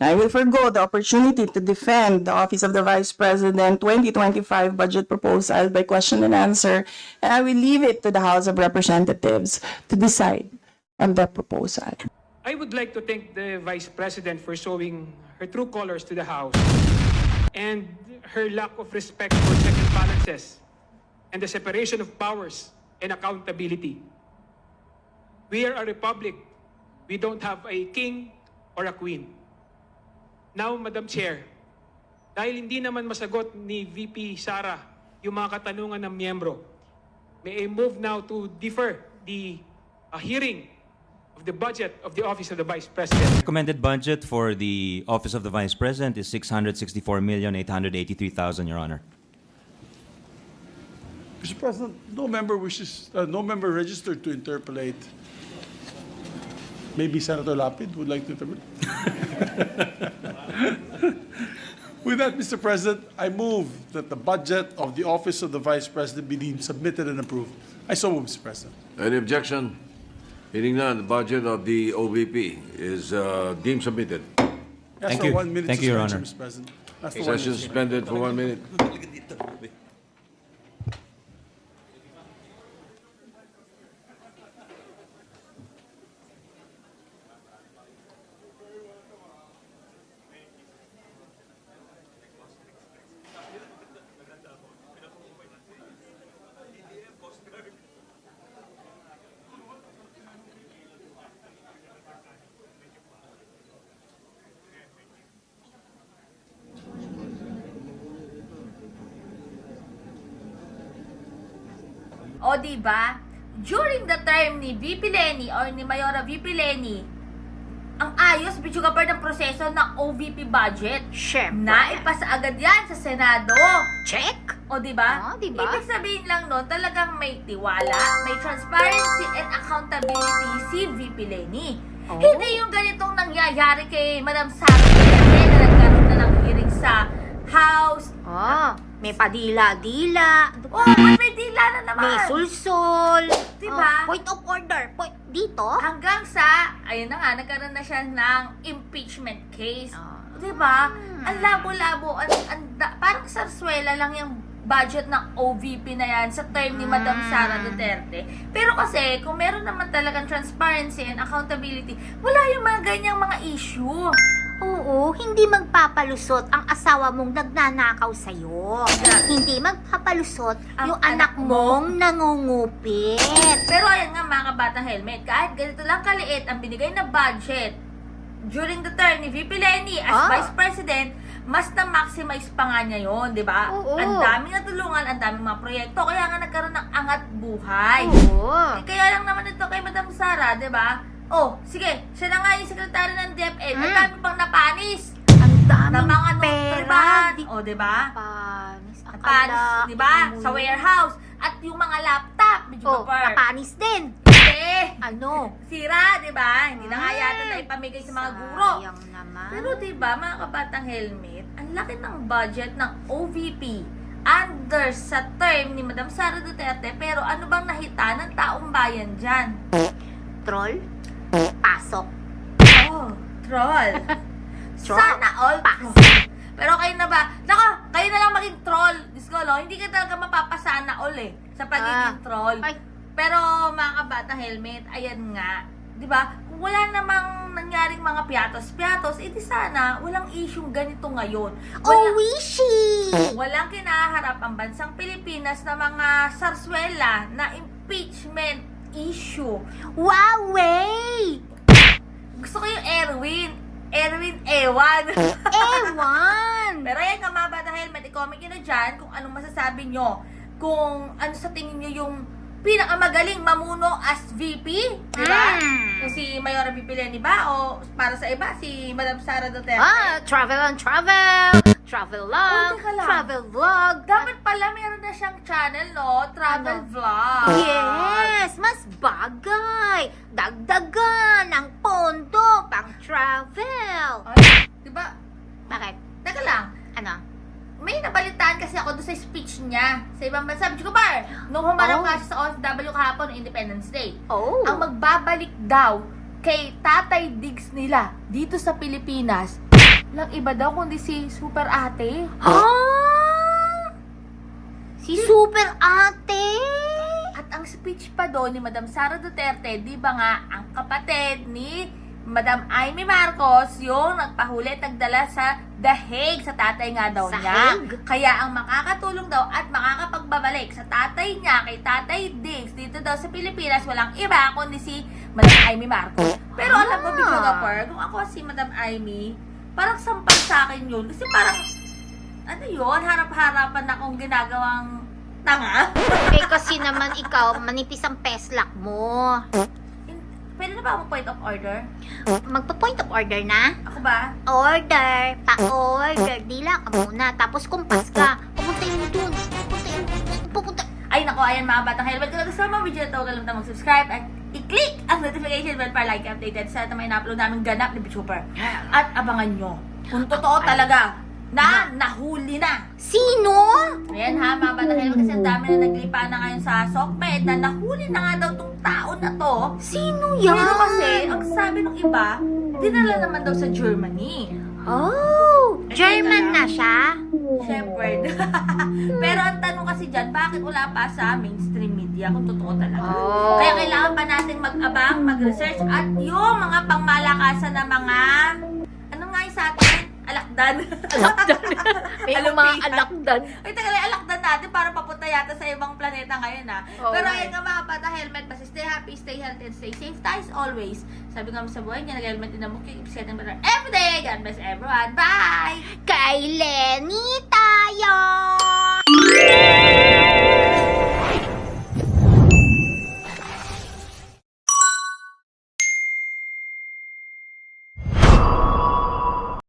I will forego the opportunity to defend the Office of the Vice President 2025 budget proposal by question and answer, and I will leave it to the House of Representatives to decide on the proposal. I would like to thank the Vice President for showing her true colors to the House and her lack of respect for check and balances and the separation of powers and accountability. We are a republic. We don't have a king or a queen. Now, Madam Chair, dahil hindi naman masagot ni VP Sara yung mga katanungan ng miyembro, may I move now to defer the uh, hearing of the budget of the Office of the Vice President. Recommended budget for the Office of the Vice President is 664,883,000, Your Honor. Mr. President, no member wishes, uh, no member registered to interpolate. Maybe Senator Lapid would like to interpolate. With that, Mr. President, I move that the budget of the Office of the Vice President be deemed submitted and approved. I so move, Mr. President. Any objection? Hearing none, the budget of the OVP is uh, deemed submitted. Ask Thank you. one minute Thank you, Your Honor. Mr. President. Ask for one Session suspended for one minute. O, di ba? During the term ni VP Lenny or ni Mayora VP Lenny, ang ayos, video kapar ng proseso ng OVP budget. Siyempre. Naipasa agad yan sa Senado. Check. O, di ba? Oh, di ba? Ibig sabihin lang nun, talagang may tiwala, may transparency and accountability si VP Lenny. Oh. Hindi yung ganitong nangyayari kay Madam Sara na nagkaroon na ng hearing sa House. Oh, may padila-dila. Oh, ba't may dila na naman? May sulsol. Diba? Oh, point of order. Point dito. Hanggang sa, ayun na nga, nagkaroon na siya ng impeachment case. Ah. Di ba? Ang labo-labo, ang, ang, parang sarswela lang yung budget ng OVP na yan sa term ni Madam Mm. Sara Duterte. Pero kasi, kung meron naman talagang transparency and accountability, wala yung mga ganyang mga issue. Oo, hindi magpapalusot ang asawa mong nagnanakaw sa'yo. Hindi magpapalusot Ang yung anak anak mong nangungupit. Pero ayan nga mga kabatang helmet, kahit ganito lang kaliit ang binigay na budget during the term ni VP Lenny as Ah. Vice President, mas na-maximize pa nga niya yun, di ba? Ang daming natulungan, ang daming mga proyekto, kaya nga nagkaroon ng angat buhay. Oo. Eh, kaya lang naman ito kay Madam Sara, di ba? Oh, sige, siya na nga yung sekretary ng DepEd. Ang Mm. dami pang napanis Ang daming mga pera. nutriban. Di Oh, di ba? panis. Napanis, Akala di ba? Sa warehouse. At yung mga laptop, medyo Oh, kapar. napanis din. Eh, Ano? sira, di ba? Hindi na nga Mm. yata na ipamigay sa mga guro. Sayang naman. Pero di ba, mga kabatang helmet, ang laki ng budget ng OVP under sa term ni Madam Sara Duterte, pero ano bang nahita ng taong bayan dyan? Troll? Pasok. Oh, troll. Troll. Sana all troll. Pero kayo na ba? Nako, kayo na lang maging troll. Diyos ko, no? Hindi ka talaga mapapasana all eh sa pagiging Ah. troll. Ay. Pero mga kabata helmet, ayan nga. 'Di ba? Kung wala namang nangyaring mga piatos-piatos, edi sana walang issue ganito ngayon. Oh, Wala, wishy! walang kinaharap ang bansang Pilipinas na mga sarswela na impeachment issue. Huawei! Gusto ko yung Erwin. Erwin Ewan. Ewan! Pero ayan nga mga bata helmet, i-comment nyo na dyan kung anong masasabi nyo. Kung ano sa tingin nyo yung pinakamagaling mamuno as VP. Di ba? Mm. Kung si Mayora Lenny ba o para sa iba, si Madam Sara Duterte. Ah, travel on travel! Travel lang! Oh, teka lang. travel vlog! Dapat pala meron na siyang channel, no? Travel Ano? vlog. Yes! Mas bagay! Dagdagan ang pondo pang travel! Ay, di ba? Bakit? Teka lang. Ano? May nabalitaan kasi ako doon sa speech niya sa ibang bansa. Bicho Bar, nung humarap Oh. nga siya sa OFW kahapon, Independence Day. Oh! ang magbabalik daw kay Tatay Diggs nila dito sa Pilipinas, lang iba daw kundi si Super Ate. Ah! Si Super Ate! At ang speech pa doon ni Madam Sara Duterte, di ba nga, ang kapatid ni Madam Amy Marcos, yung nagpahuli at nagdala sa The Hague sa tatay nga daw Sa niya. Hague? Kaya ang makakatulong daw at makakapagbabalik sa tatay niya kay Tatay Diggs dito daw sa Pilipinas, walang iba kundi si Madam Amy Marcos. Pero alam mo, Ah. Big Gapper, kung ako si Madam Amy, parang sampal sa akin yun. Kasi parang, ano yun, harap-harapan akong ginagawang tanga. eh kasi naman ikaw, manipis ang peslak mo. Pwede na ba akong point of order? Magpa-point of order na? Ako ba? Order! Pa-order! Dila ka muna. Tapos kumpas ka. Pupuntayin mo dun. Pupuntayin mo. Pupunta. Ay nako, ayan mga batang helmet. Kung nagustuhan mo ang video na ito, huwag mag-subscribe at i-click ang notification bell para like updated sa na may na-upload namin ganap ni Bichuper. At abangan nyo kung totoo talaga na nahuli na. Sino? Ayan ha, mga batang helmet kasi ang dami na naglipa na ngayon sa SOCMED na nahuli na nga daw tong tao na to. Sino yan? Pero kasi, ang sabi ng iba, dinala naman daw sa Germany. Oh! German na siya? Shepherd. Pero ang tanong kasi dyan, bakit wala pa sa mainstream media kung totoo talaga? Oh. Kaya kailangan pa natin mag-abang, mag-research at yung mga pangmalakasan na mga Alakdan. Alakdan. May Alam mga alakdan. Ay, taga lang, alakdan natin para papunta yata sa ibang planeta ngayon ha. Oo Pero nga ayun nga mga bata, helmet. Basta stay happy, stay healthy, and stay safe. Tayo always. Sabi nga sa buhay niya, nag-helmet din ang mukha. Keep getting better every day. God bless everyone. Bye! Tayo!